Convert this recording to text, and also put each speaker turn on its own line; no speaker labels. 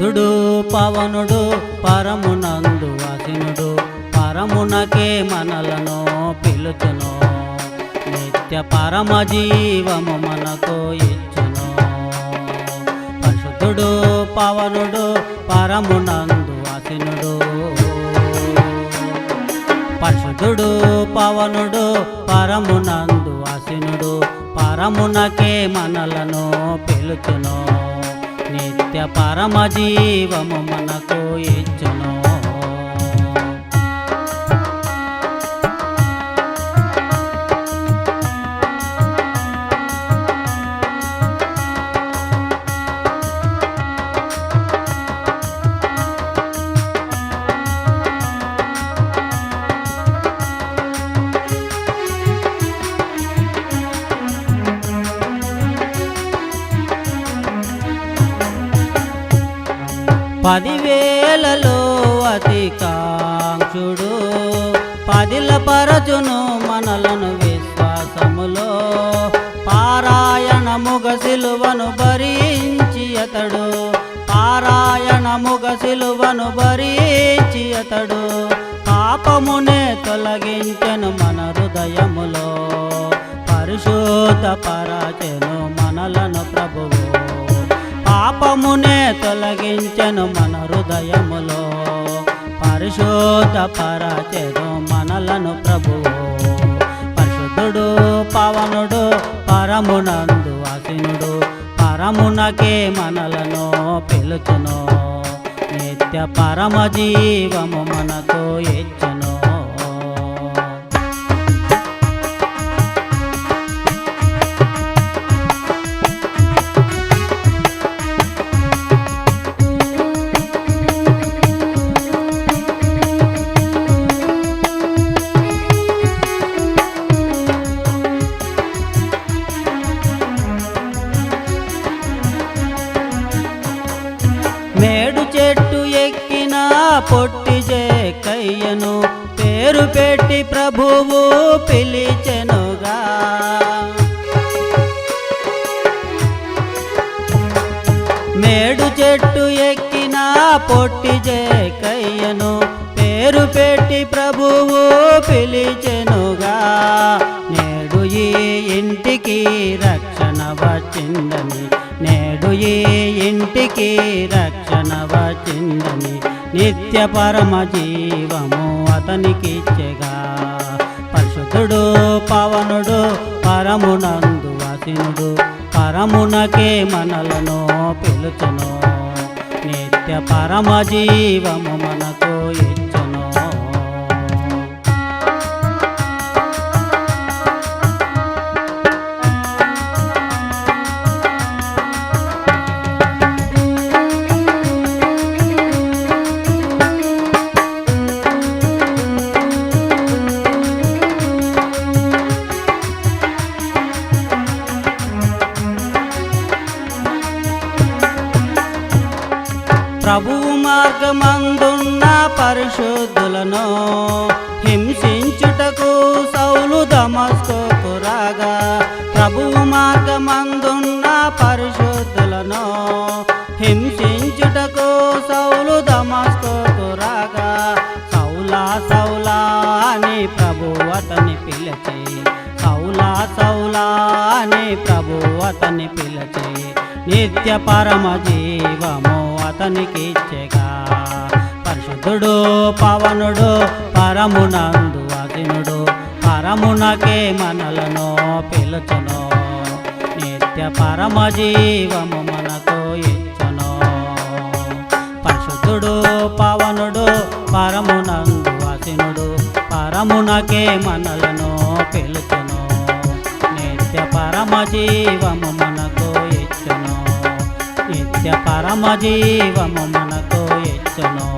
పరిశుద్ధుడు పవనుడు పరమునందు వాసినుడు పరమునకే మనలను పిలుచును. నిత్య పరమ జీవము మనకు ఇచ్చును. పరిశుద్ధుడు పవనుడు పరమునందు వాసినుడు పరిశుద్ధుడు పవనుడు పరమునందు వాసినుడు పరమునకే మనలను పిలుచును. నిత్య పరమ జీవము మనకు ఇచ్చును. పదివేలలో అధికాంక్షుడు. పదిల పరచును మనలను విశ్వాసములో పారాయణముగ సిలువను భరించి అతడు. పారాయణముగ సిలువను భరించి అతడు. పాపమునే తొలగించెను మన హృదయములో. పరిశోధ పరాచెను మనలను ప్రభువు. పాపమునే తొలగించెను మన హృదయములో. పరిశుద్ధ పరచెను మనలను ప్రభువు. పరిశుద్ధుడు పవనుడు పరమునందు అసినుడు పరమునకే మనలను పిలుచును. నిత్య పరమ జీవము మనకు ఇచ్చును. మేడు చెట్టు ఎక్కిన పొట్టి కయ్యను పేరు పెట్టి ప్రభువు పిలిచెనుగా. మేడు చెట్టు ఎక్కిన పొట్టి కయ్యను పేరు పెట్టి ప్రభువు పిలిచెనుగా. నేడు ఈ ఇంటికి రక్షణ వచ్చిందని నేడు ఈ ఇంటికి రక్షణ వచ్చిందని నిత్య పరమ జీవము అతనికి ఇచ్చగా పరిశుద్ధుడు పవనుడు పరమునందు వసినుడు పరమునకే మనలను పిలుచును. నిత్య పరమ జీవము మనకు ప్రభువు మార్గమందున్న పరిశుద్ధులను హింసించుటకు సౌలు దమస్కోకు రాగా. ప్రభువు మార్గమందున్న పరిశుద్ధులను హింసించుటకు సౌలు దమస్కోకు రాగా. సౌలా సౌలా అని ప్రభు అతని పిలిచి సౌలా సౌలా అని ప్రభు అతని పిలిచి నిత్య పరమ జీవము అతనికి ఇచ్చెగా పరిశుద్ధుడు పవనుడు పరమునందు అదినుడు పరమునకే మనలను పిలుచును. నిత్య పరమ జీవము మనకు ఇచ్చును. పరిశుద్ధుడు పవనుడు పరమునందు వాసినుడు పరమునకే మనలను పిలుచును. నిత్య పరమ జీవము మనకు నిత్య పరమ జీవము మనకు ఇచ్చును